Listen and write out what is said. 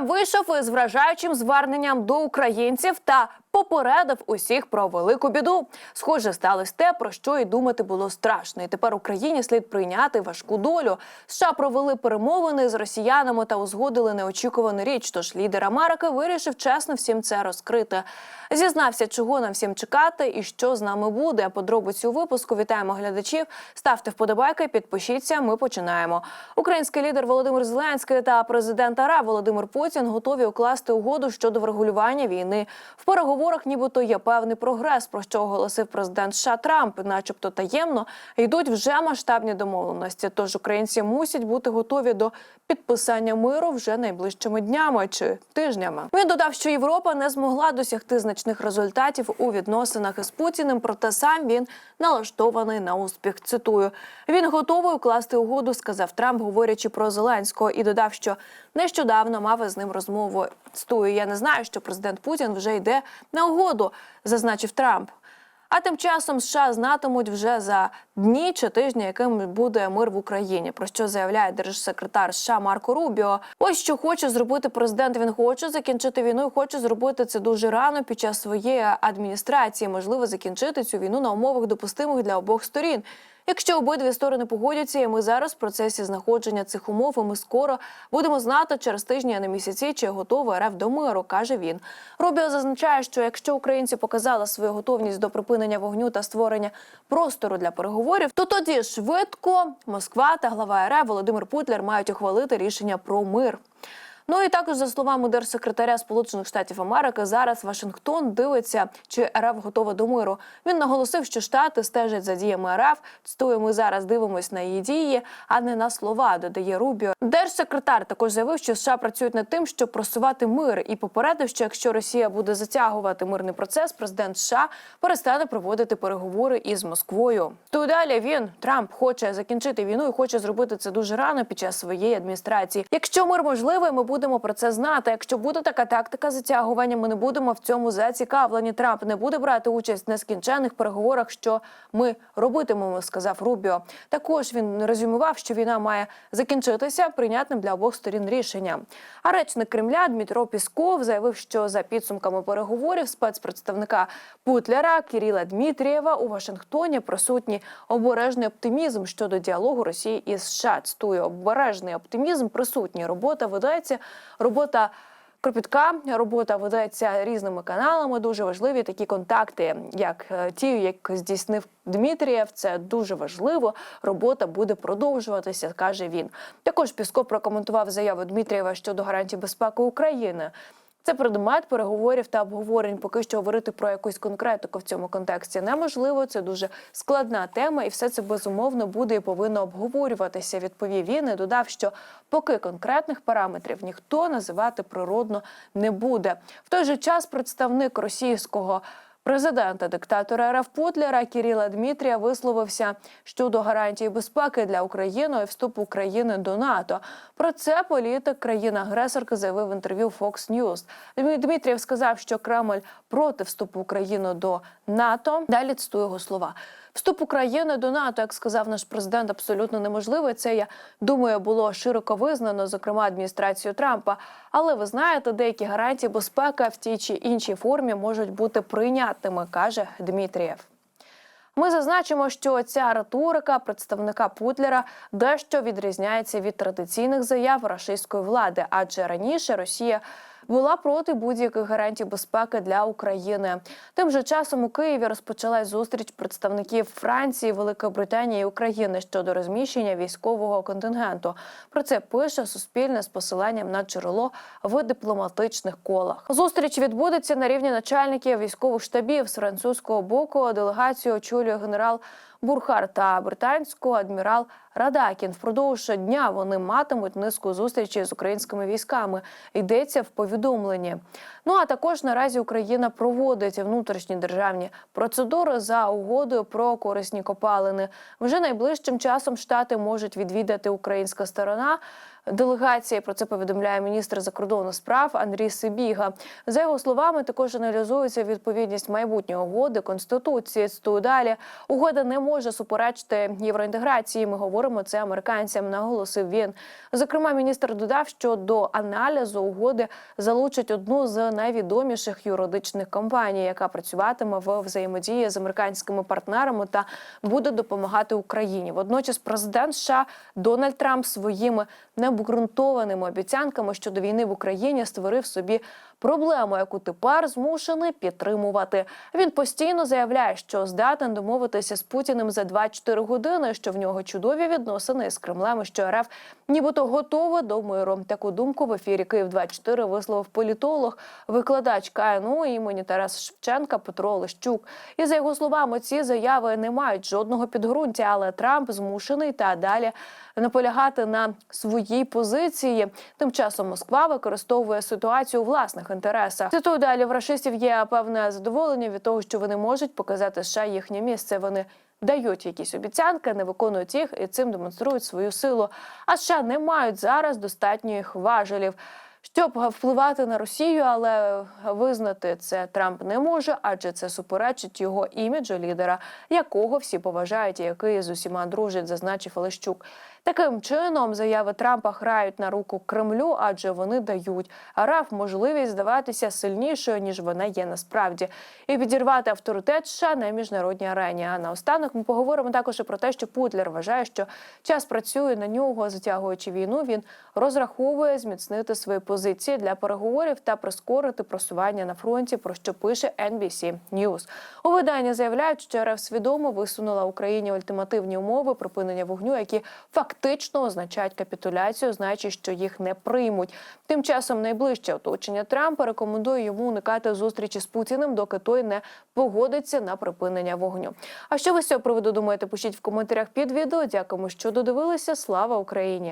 Трамп вийшов із вражаючим зверненням до українців та попередив усіх про велику біду. Схоже, сталося те, про що і думати було страшно. І тепер Україні слід прийняти важку долю. США провели перемовини з росіянами та узгодили неочікувану річ. Тож лідер Америки вирішив чесно всім це розкрити. Зізнався, чого нам всім чекати і що з нами буде. Подробиці у випуску вітаємо глядачів. Ставте вподобайки, підпишіться. Ми починаємо. Український лідер Володимир Зеленський та президент АРА Володимир Путін готові укласти угоду щодо врегулювання війни. В переговорах, нібито є певний прогрес, про що оголосив президент США Трамп, начебто таємно йдуть вже масштабні домовленості. Тож українці мусять бути готові до підписання миру вже найближчими днями чи тижнями. Він додав, що Європа не змогла досягти значних результатів у відносинах із Путіним, проте сам він налаштований на успіх. Цитую: він готовий укласти угоду, сказав Трамп, говорячи про Зеленського, і додав, що нещодавно мав із ним розмову. Цитую, я не знаю, що президент Путін вже йде на угоду, зазначив Трамп. А тим часом США знатимуть вже за дні чи тижні, яким буде мир в Україні. Про що заявляє держсекретар США Марко Рубіо. Ось що хоче зробити президент. Він хоче закінчити війну. і Хоче зробити це дуже рано під час своєї адміністрації. Можливо, закінчити цю війну на умовах допустимих для обох сторін. Якщо обидві сторони погодяться, і ми зараз в процесі знаходження цих умов, і ми скоро будемо знати через тижні, а не місяці, чи готова РФ до миру, каже він. Рубіо зазначає, що якщо українці показали свою готовність до припинення вогню та створення простору для переговорів, то тоді швидко Москва та глава РФ Володимир Путлер мають ухвалити рішення про мир. Ну і також за словами держсекретаря Сполучених Штатів Америки, зараз Вашингтон дивиться, чи РФ готова до миру. Він наголосив, що штати стежать за діями РФ. Цитую, ми зараз дивимось на її дії, а не на слова. Додає Рубіо. Держсекретар також заявив, що США працюють над тим, щоб просувати мир, і попередив, що якщо Росія буде затягувати мирний процес, президент США перестане проводити переговори із Москвою. То далі він Трамп хоче закінчити війну і хоче зробити це дуже рано під час своєї адміністрації. Якщо мир можливий, ми будемо про це знати. Якщо буде така тактика затягування, ми не будемо в цьому зацікавлені. Трамп не буде брати участь в нескінченних переговорах, що ми робитимемо, сказав Рубіо. Також він резюмував, що війна має закінчитися прийнятним для обох сторін рішенням. А речник Кремля Дмитро Пісков заявив, що за підсумками переговорів спецпредставника Путляра Кіріла Дмитрієва у Вашингтоні присутній обережний оптимізм щодо діалогу Росії із США. Цитую, обережний оптимізм присутній. Робота ведеться. Робота кропітка, робота ведеться різними каналами. Дуже важливі такі контакти, як е, ті, як здійснив Дмитрієв. Це дуже важливо. Робота буде продовжуватися, каже він. Також Пісков прокоментував заяву Дмитрієва щодо гарантій безпеки України. Це предмет переговорів та обговорень. Поки що говорити про якусь конкретику в цьому контексті неможливо. Це дуже складна тема, і все це безумовно буде і повинно обговорюватися. Відповів він і додав, що поки конкретних параметрів ніхто називати природно не буде. В той же час представник російського. Президента диктатора РФ Путлера Кіріла Дмитрія висловився щодо гарантій безпеки для України і вступу України до НАТО. Про це політик країни-агресорки заявив в інтерв'ю Fox News. Дмитрієв сказав, що Кремль проти вступу України до НАТО. Далі цитую його слова. Вступ України до НАТО, як сказав наш президент, абсолютно неможливий. Це я думаю, було широко визнано, зокрема адміністрацією Трампа. Але ви знаєте, деякі гарантії безпеки в тій чи іншій формі можуть бути прийнятними, каже Дмитрієв. Ми зазначимо, що ця риторика представника Путлера дещо відрізняється від традиційних заяв рашистської влади, адже раніше Росія була проти будь-яких гарантій безпеки для України. Тим же часом у Києві розпочалась зустріч представників Франції, Великої Британії і України щодо розміщення військового контингенту. Про це пише Суспільне з посиланням на джерело в дипломатичних колах. Зустріч відбудеться на рівні начальників військових штабів з французького боку. Делегацію очолює генерал. Бурхар та британського адмірал Радакін впродовж дня вони матимуть низку зустрічей з українськими військами. Йдеться в повідомленні. Ну а також наразі Україна проводить внутрішні державні процедури за угодою про корисні копалини. Вже найближчим часом штати можуть відвідати українська сторона делегації. Про це повідомляє міністр закордонних справ Андрій Сибіга. За його словами, також аналізується відповідність майбутньої угоди конституції. Цитую далі. Угода не може суперечити євроінтеграції. Ми говоримо це американцям. Наголосив він. Зокрема, міністр додав, що до аналізу угоди залучать одну з найвідоміших юридичних компаній, яка працюватиме в взаємодії з американськими партнерами та буде допомагати Україні. Водночас, президент США Дональд Трамп своїми необґрунтованими обіцянками щодо війни в Україні створив собі проблему, яку тепер змушений підтримувати. Він постійно заявляє, що здатен домовитися з Путіним за 24 години, що в нього чудові відносини з Кремлем, що РФ нібито готова до миру. Таку думку в ефірі Київ 24 висловив політолог, викладач КНУ імені Тараса Шевченка Петро Лещук. І за його словами, ці заяви не мають жодного підґрунтя, але Трамп змушений та далі наполягати на своїй позиції. Тим часом Москва використовує ситуацію у власних інтересах. Цитую далі в рашистів є певне задоволення від того, що вони можуть показати США їхнє місце. Вони дають якісь обіцянки, не виконують їх і цим демонструють свою силу. А США не мають зараз достатньої важелів. Щоб впливати на Росію, але визнати це Трамп не може, адже це суперечить його іміджу лідера, якого всі поважають і який з усіма дружить, зазначив Олещук. Таким чином заяви Трампа грають на руку Кремлю, адже вони дають РФ можливість здаватися сильнішою ніж вона є насправді, і підірвати авторитет США на міжнародній арені. А наостанок ми поговоримо також про те, що Путлер вважає, що час працює на нього, затягуючи війну. Він розраховує зміцнити свої позиції для переговорів та прискорити просування на фронті. Про що пише NBC News. У виданні заявляють, що РФ свідомо висунула Україні ультимативні умови припинення вогню, які фактично означають капітуляцію, знаючи, що їх не приймуть. Тим часом найближче оточення Трампа рекомендує йому уникати зустрічі з Путіним, доки той не погодиться на припинення вогню. А що ви з цього приводу думаєте? Пишіть в коментарях під відео. Дякуємо, що додивилися. Слава Україні!